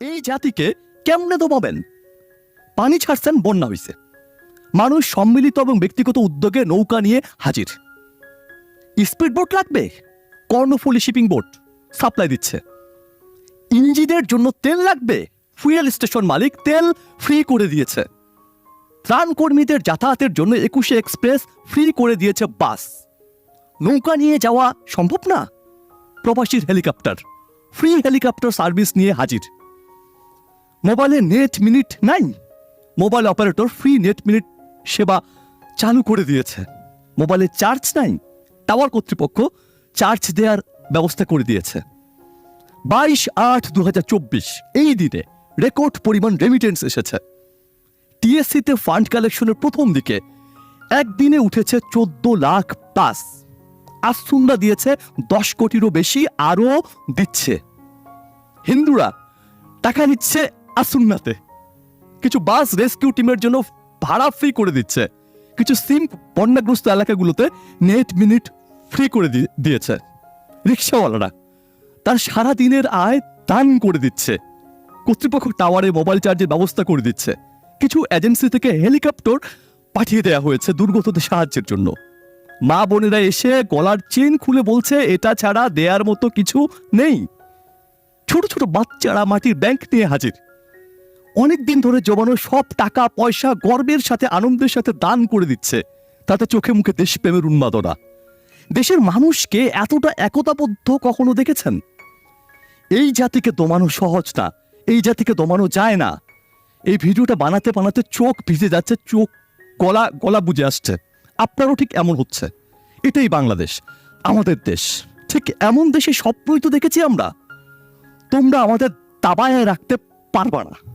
এই জাতিকে কেমনে দমাবেন? পানি ছাড়ছেন, বন্যা হইছে। মানুষ সম্মিলিত এবং ব্যক্তিগত উদ্যোগে নৌকা নিয়ে হাজির। স্পিড বোট লাগবে? কর্ণফুলি শিপিং বোট সাপ্লাই দিচ্ছে। ইঞ্জিনের জন্য তেল লাগবে? ফুয়েল স্টেশন মালিক তেল ফ্রি করে দিয়েছে। ত্রাণ কর্মীদের যাতায়াতের জন্য একুশে এক্সপ্রেস ফ্রি করে দিয়েছে বাস। নৌকা নিয়ে যাওয়া সম্ভব না? প্রবাসীর হেলিকপ্টার। ফ্রি হেলিকপ্টার সার্ভিস নিয়ে হাজির। মোবাইলে নেট মিনিট নাই। Mobile operator free net minute সেবা চালু করে দিয়েছে। মোবাইলে চার্জ নাই। টাওয়ার কর্তৃপক্ষ চার্জ দেওয়ার ব্যবস্থা করে দিয়েছে। বাইশ আট দু এই দিনে রেকর্ড পরিমাণ রেমিটেন্স এসেছে। টিএসসিতে ফান্ড কালেকশনের প্রথম দিকে একদিনে উঠেছে চোদ্দ লাখ প্লাস আসুন্ডা দিয়েছে দশ কোটিরও বেশি, আরও দিচ্ছে। হিন্দুরা টাকা নিচ্ছে আসুন্নাতে কিছু বাস রেস্কিউ টিমের জন্য ভাড়া ফ্রি করে দিচ্ছে। কিছু সিম বন্যাগ্রস্ত এলাকাগুলোতে নেট মিনিট ফ্রি করে দিয়েছে। রিক্সাওয়ালারা তার সারা দিনের আয় দান করে দিচ্ছে। কর্তৃপক্ষ টাওয়ারে মোবাইল চার্জের ব্যবস্থা করে দিচ্ছে। কিছু এজেন্সি থেকে হেলিকপ্টার পাঠিয়ে দেওয়া হয়েছে দুর্গতদের সাহায্যের জন্য। মা বোনেরা এসে গলার চেন খুলে বলছে, এটা ছাড়া দেয়ার মতো কিছু নেই। ছোট ছোট বাচ্চারা মাটির ব্যাংক নিয়ে হাজির। অনেক দিন ধরে জমানো সব টাকা, পয়সা, গর্বের সাথে, আনন্দের সাথে দান করে দিচ্ছে। তাতে চোখে মুখে দেশপ্রেমের উন্মাদনা। দেশের মানুষকে এতটা একতাবদ্ধ কখনো দেখেছেন? এই জাতিকে দমানো সহজ না, এই জাতিকে দমানো যায় না। এই ভিডিওটা বানাতে বানাতে চোখ ভিজে যাচ্ছে, চোখ গলা গলা বুঝে আসছে। আপনারও ঠিক এমন হচ্ছে। এটাই বাংলাদেশ, আমাদের দেশ। ঠিক এমন দেশে স্বপ্নই তো দেখেছি আমরা। তোমরা আমাদের দাবায় রাখতে পারবা না।